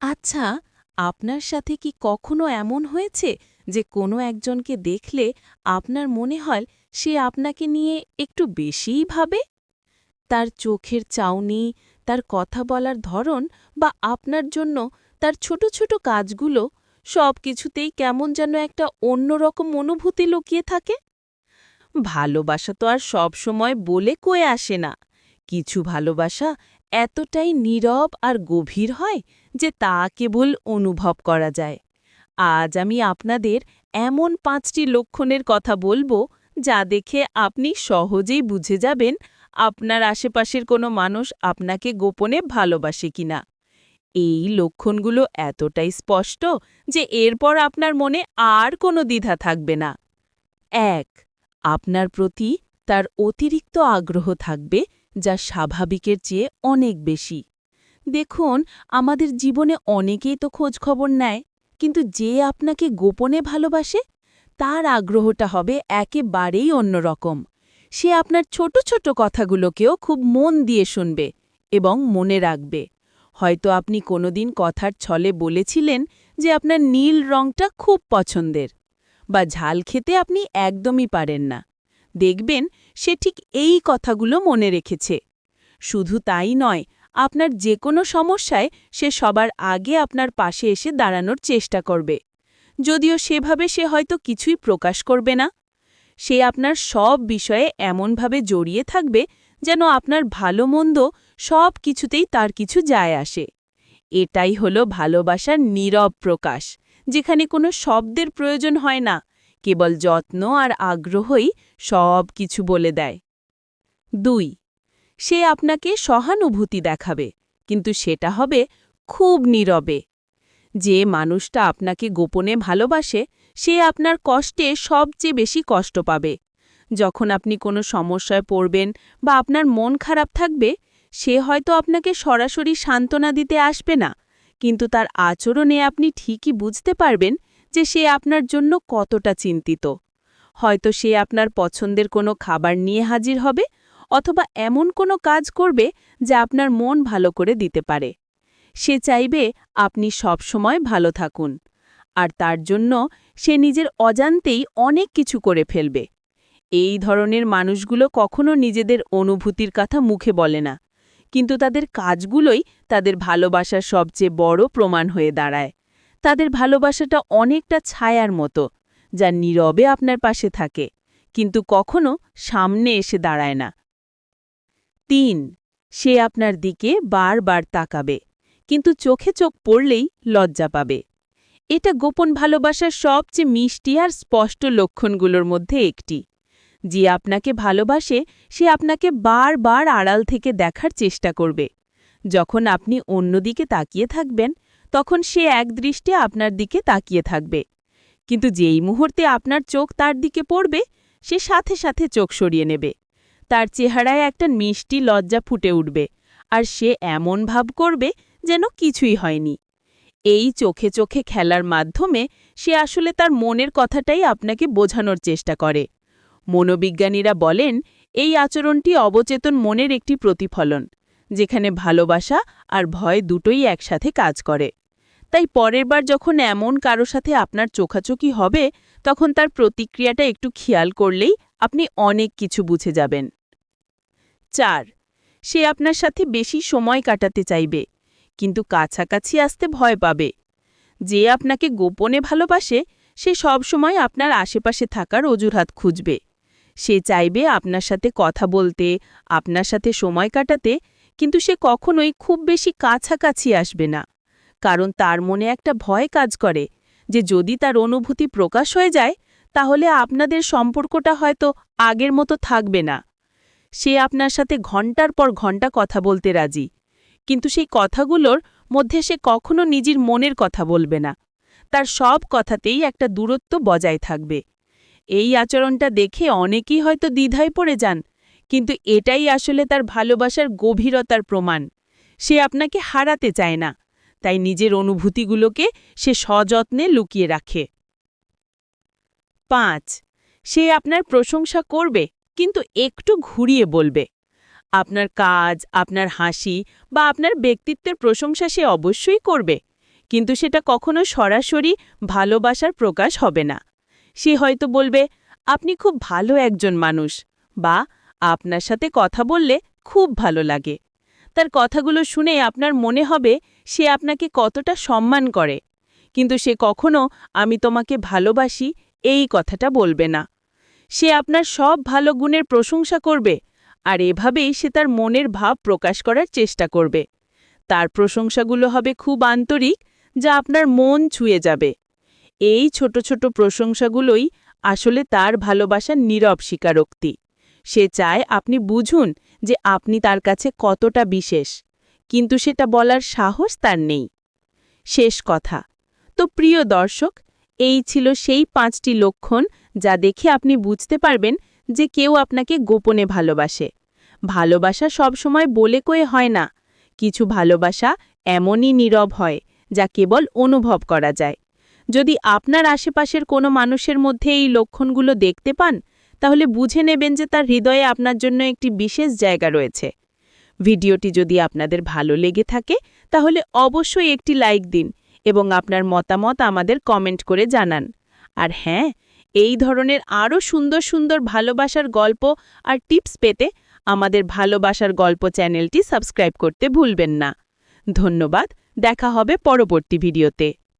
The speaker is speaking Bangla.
আচ্ছা আপনার সাথে কি কখনো এমন হয়েছে যে কোনো একজনকে দেখলে আপনার মনে হয় সে আপনাকে নিয়ে একটু বেশিই ভাবে? তার চোখের চাউনি, তার কথা বলার ধরন বা আপনার জন্য তার ছোট ছোট কাজগুলো সব কিছুতেই কেমন যেন একটা অন্যরকম অনুভূতি লুকিয়ে থাকে? ভালোবাসা তো আর সব সময় বলে কয়ে আসে না। কিছু ভালোবাসা এতটাই নীরব আর গভীর হয় যে তা কেবল অনুভব করা যায়। আজ আমি আপনাদের এমন পাঁচটি লক্ষণের কথা বলব যা দেখে আপনি সহজেই বুঝে যাবেন আপনার আশেপাশের কোনো মানুষ আপনাকে গোপনে ভালোবাসে কিনা। এই লক্ষণগুলো এতটাই স্পষ্ট যে এরপর আপনার মনে আর কোনো দ্বিধা থাকবে না। এক, আপনার প্রতি তার অতিরিক্ত আগ্রহ থাকবে যা স্বাভাবিকের চেয়ে অনেক বেশি। দেখুন, আমাদের জীবনে অনেকেই তো খোঁজখবর নেয়, কিন্তু যে আপনাকে গোপনে ভালোবাসে, তার আগ্রহটা হবে একেবারেই অন্যরকম। সে আপনার ছোট ছোট কথাগুলোকেও খুব মন দিয়ে শুনবে এবং মনে রাখবে। হয়তো আপনি কোনোদিন কথার ছলে বলেছিলেন যে আপনার নীল রংটা খুব পছন্দের, বা ঝাল খেতে আপনি একদমই পারেন না। দেখবেন সে ঠিক এই কথাগুলো মনে রেখেছে। শুধু তাই নয়, আপনার যে কোনো সমস্যায় সে সবার আগে আপনার পাশে এসে দাঁড়ানোর চেষ্টা করবে। যদিও সেভাবে সে হয়তো কিছুই প্রকাশ করবে না। সে আপনার সব বিষয়ে এমনভাবে জড়িয়ে থাকবে যেন আপনার ভালো মন্দ সব কিছুতেই তার কিছু যায় আসে। এটাই হলো ভালোবাসার নীরব প্রকাশ, যেখানে কোনো শব্দের প্রয়োজন হয় না। কেবল যত্ন আর আগ্রহই সব কিছু বলে দেয়। দুই, সে আপনাকে সহানুভূতি দেখাবে, কিন্তু সেটা হবে খুব নীরবে। যে মানুষটা আপনাকে গোপনে ভালোবাসে, সে আপনার কষ্টে সবচেয়ে বেশি কষ্ট পাবে। যখন আপনি কোনো সমস্যায় পড়বেন বা আপনার মন খারাপ থাকবে, সে হয়তো আপনাকে সরাসরি সান্ত্বনা দিতে আসবে না, কিন্তু তার আচরণে আপনি ঠিকই বুঝতে পারবেন যে সে আপনার জন্য কতটা চিন্তিত। হয়তো সে আপনার পছন্দের কোনো খাবার নিয়ে হাজির হবে, অথবা এমন কোনো কাজ করবে যা আপনার মন ভালো করে দিতে পারে। সে চাইবে আপনি সব সময় ভালো থাকুন, আর তার জন্য সে নিজের অজান্তেই অনেক কিছু করে ফেলবে। এই ধরনের মানুষগুলো কখনো নিজেদের অনুভূতির কথা মুখে বলে না, কিন্তু তাদের কাজগুলোই তাদের ভালোবাসার সবচেয়ে বড় প্রমাণ হয়ে দাঁড়ায়। তাদের ভালোবাসাটা অনেকটা ছায়ার মতো, যা নীরবে আপনার পাশে থাকে, কিন্তু কখনো সামনে এসে দাঁড়ায় না। তিন, সে আপনার দিকে বারবার তাকাবে, কিন্তু চোখে চোখ পড়লেই লজ্জা পাবে। এটা গোপন ভালোবাসার সবচেয়ে মিষ্টি আর স্পষ্ট লক্ষণগুলোর মধ্যে একটি। যে আপনাকে ভালোবাসে, সে আপনাকে বারবার আড়াল থেকে দেখার চেষ্টা করবে। যখন আপনি অন্যদিকে তাকিয়ে থাকবেন তখন সে একদৃষ্টে আপনার দিকে তাকিয়ে থাকবে। কিন্তু যেই মুহূর্তে আপনার চোখ তার দিকে পড়বে, সে সাথে সাথে চোখ সরিয়ে নেবে। তার চেহারায় একটা মিষ্টি লজ্জা ফুটে উঠবে, আর সে এমন ভাব করবে যেন কিছুই হয়নি। এই চোখে চোখে খেলার মাধ্যমে সে আসলে তার মনের কথাটাই আপনাকে বোঝানোর চেষ্টা করে। মনোবিজ্ঞানীরা বলেন, এই আচরণটি অবচেতন মনের একটি প্রতিফলন। যেখানে ভালোবাসা আর ভয় দুটোই একসাথে কাজ করে। তাই পরের বার যখন এমন কারও সাথে আপনার চোখাচোখি হবে, তখন তার প্রতিক্রিয়াটা একটু খেয়াল করলেই আপনি অনেক কিছু বুঝে যাবেন। চার, সে আপনার সাথে বেশি সময় কাটাতে চাইবে, কিন্তু কাছাকাছি আসতে ভয় পাবে। যে আপনাকে গোপনে ভালোবাসে, সে সব সময় আপনার আশেপাশে থাকার অজুহাত খুঁজবে। সে চাইবে আপনার সাথে কথা বলতে, আপনার সাথে সময় কাটাতে কিন্তু সে কখনোই খুব বেশি কাছাকাছি আসবে না, কারণ তার মনে একটা ভয় কাজ করে যে যদি তার অনুভূতি প্রকাশ হয়ে যায়, তাহলে আপনাদের সম্পর্কটা হয়তো আগের মতো থাকবে না। সে আপনার সাথে ঘণ্টার পর ঘণ্টা কথা বলতে রাজি, কিন্তু সেই কথাগুলোর মধ্যে সে কখনো নিজের মনের কথা বলবে না। তার সব কথাতেই একটা দূরত্ব বজায় থাকবে। এই আচরণটা দেখে অনেকেই হয়তো দ্বিধায় পড়ে যান কিন্তু এটাই আসলে তার ভালোবাসার গভীরতার প্রমাণ। সে আপনাকে হারাতে চায় না, তাই নিজের অনুভূতিগুলোকে সে সযত্নে লুকিয়ে রাখে। পাঁচ, সে আপনার প্রশংসা করবে, কিন্তু একটু ঘুরিয়ে বলবে। আপনার কাজ, আপনার হাসি বা আপনার ব্যক্তিত্বের প্রশংসা সে অবশ্যই করবে, কিন্তু সেটা কখনো সরাসরি ভালোবাসার প্রকাশ হবে না। সে হয়তো বলবে, আপনি খুব ভালো একজন মানুষ বা আপনার সাথে কথা বললে খুব ভালো লাগে। তার কথাগুলো শুনে আপনার মনে হবে সে আপনাকে কতটা সম্মান করে। কিন্তু সে কখনো আমি তোমাকে ভালোবাসি এই কথাটা বলবে না। সে আপনার সব ভালো গুণের প্রশংসা করবে আর এভাবেই সে তার মনের ভাব প্রকাশ করার চেষ্টা করবে। তার প্রশংসাগুলো হবে খুব আন্তরিক, যা আপনার মন ছুঁয়ে যাবে। এই ছোট ছোট প্রশংসাগুলোই আসলে তার ভালোবাসার নীরব স্বীকারোক্তি। সে চায় আপনি বুঝুন যে আপনি তার কাছে কতটা বিশেষ, কিন্তু সেটা বলার সাহস তার নেই। শেষ কথা। তো প্রিয় দর্শক, এই ছিল সেই পাঁচটি লক্ষণ যা দেখে আপনি বুঝতে পারবেন যে কেউ আপনাকে গোপনে ভালোবাসে। ভালোবাসা সবসময় বলে কয়ে হয় না। কিছু ভালোবাসা এমনই নীরব হয় যা কেবল অনুভব করা যায়। যদি আপনার আশেপাশের কোনো মানুষের মধ্যে এই লক্ষণগুলো দেখতে পান তাহলে বুঝে নেবেন যে তার হৃদয়ে আপনার জন্য একটি বিশেষ জায়গা রয়েছে। ভিডিওটি যদি আপনাদের ভালো লেগে থাকে, তাহলে অবশ্যই একটি লাইক দিন এবং আপনার মতামত আমাদের কমেন্ট করে জানান। আর হ্যাঁ এই ধরনের আরও সুন্দর সুন্দর ভালোবাসার গল্প আর টিপস পেতে আমাদের ভালোবাসার গল্প চ্যানেলটি সাবস্ক্রাইব করতে ভুলবেন না। ধন্যবাদ, দেখা হবে পরবর্তী ভিডিওতে।